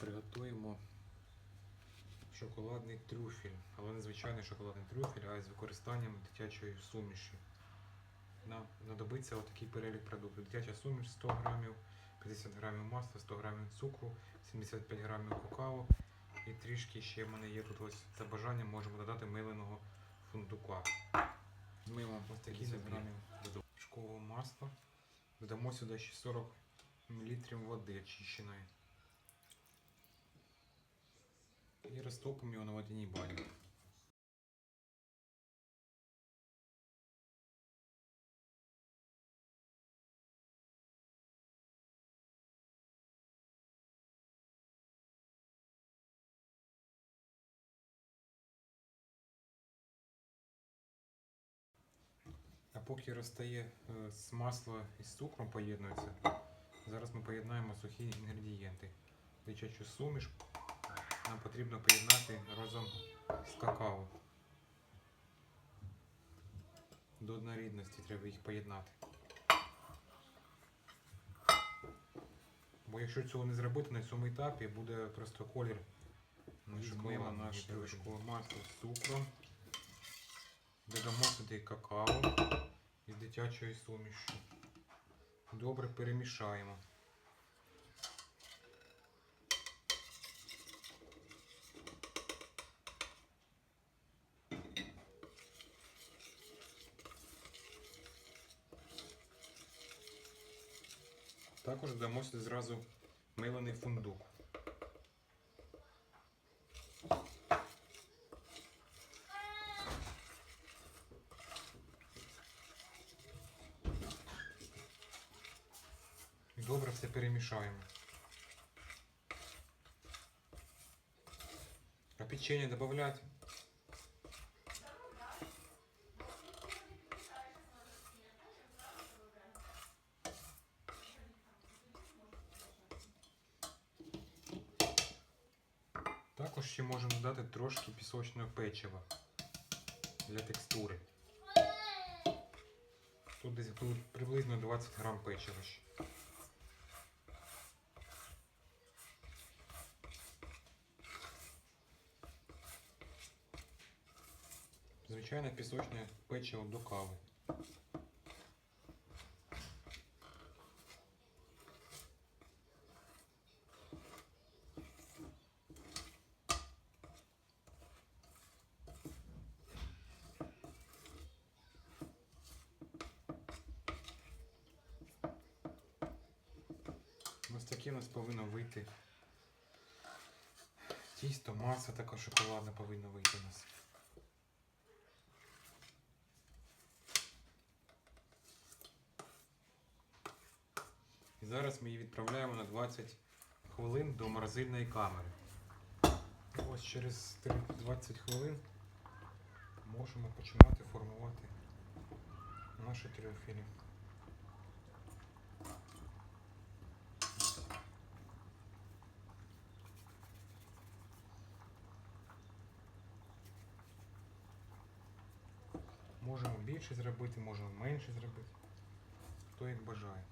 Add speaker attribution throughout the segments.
Speaker 1: приготуємо шоколадний трюфель, але не звичайний шоколадний трюфель, а з використанням дитячої суміші. Нам знадобиться отакий перелік продуктів. Дитяча суміш 100 грамів, 50 грамів масла, 100 грамів цукру, 75 грамів какао і трішки ще в мене є тут ось за бажанням можемо додати миленого фундука. Мило ось такі
Speaker 2: 50
Speaker 1: грамів вершкового масла. Додамо сюди ще 40 мл води очищеної. І розтопимо його на водяній бані. А поки розтає з масла із цукром поєднується, зараз ми поєднаємо сухі інгредієнти. Дитячу суміш нам потрібно поєднати разом з какао. До однорідності треба їх поєднати. Бо якщо цього не зробити на цьому етапі, буде просто колір.
Speaker 2: Шоколадний,
Speaker 1: наше
Speaker 2: добре.
Speaker 1: масло з цукром. Додамо сюди какао із дитячої суміші. Добре перемішаємо. Також додамо зразу милений фундук. Добре все перемішаємо. А печенье добавлять? Також ще можемо додати трошки пісочного печива для текстури. Тут десь приблизно 20 грам печива ще. Звичайне пісочне печиво до кави. Ось таке у нас повинно вийти. Тісто, маса така шоколадна повинна вийти у нас. І зараз ми її відправляємо на 20 хвилин до морозильної камери. Ось через 20 хвилин можемо починати формувати наші трюфелі. Можемо більше зробити, можемо менше зробити. Хто як бажає.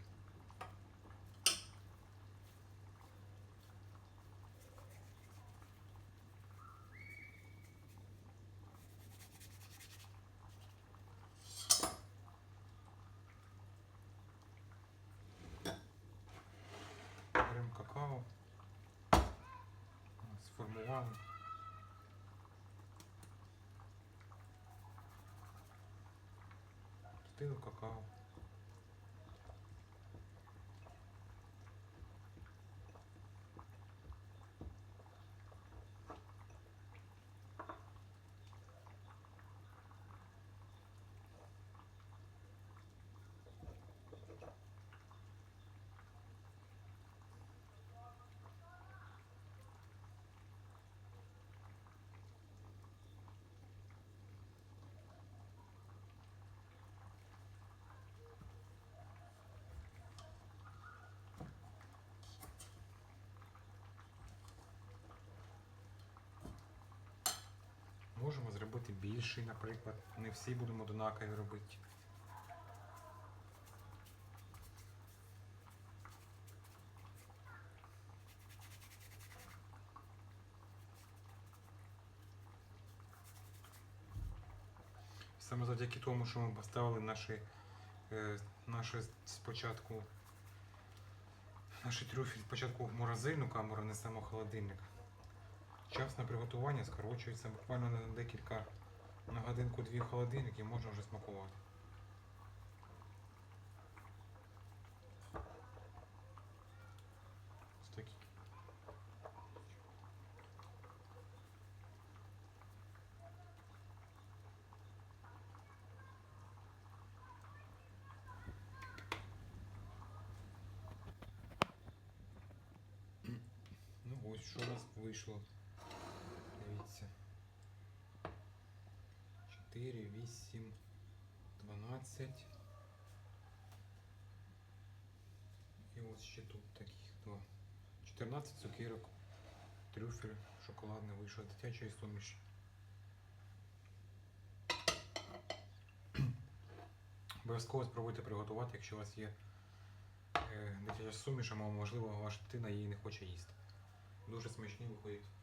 Speaker 1: Пустили какао. Можемо робити більший, наприклад. Не всі будемо однакові робити. Саме завдяки тому, що ми поставили наші, е, наші спочатку наші трюфель спочатку в морозильну камеру, не саме холодильник. Час на приготування скорочується буквально на декілька на годинку-дві холодильник і можна вже смакувати. Ось такі. Ну ось що у нас вийшло. 4, 8, 12. І ось ще тут таких два. 14 цукерок. Трюфель шоколадний вийшов дитячої суміші. Обов'язково спробуйте приготувати, якщо у вас є е, дитяча суміш, або можливо ваша дитина її не хоче їсти. Дуже смачні виходять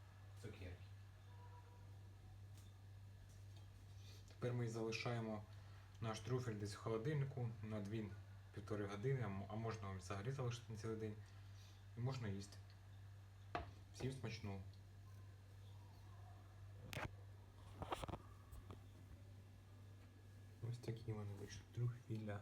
Speaker 1: Тепер ми залишаємо наш трюфель десь в холодильнику на 2-1,5 години, а можна взагалі залишити на цілий день. І можна їсти. Всім смачного. Ось такі вони вийшли трюфеля.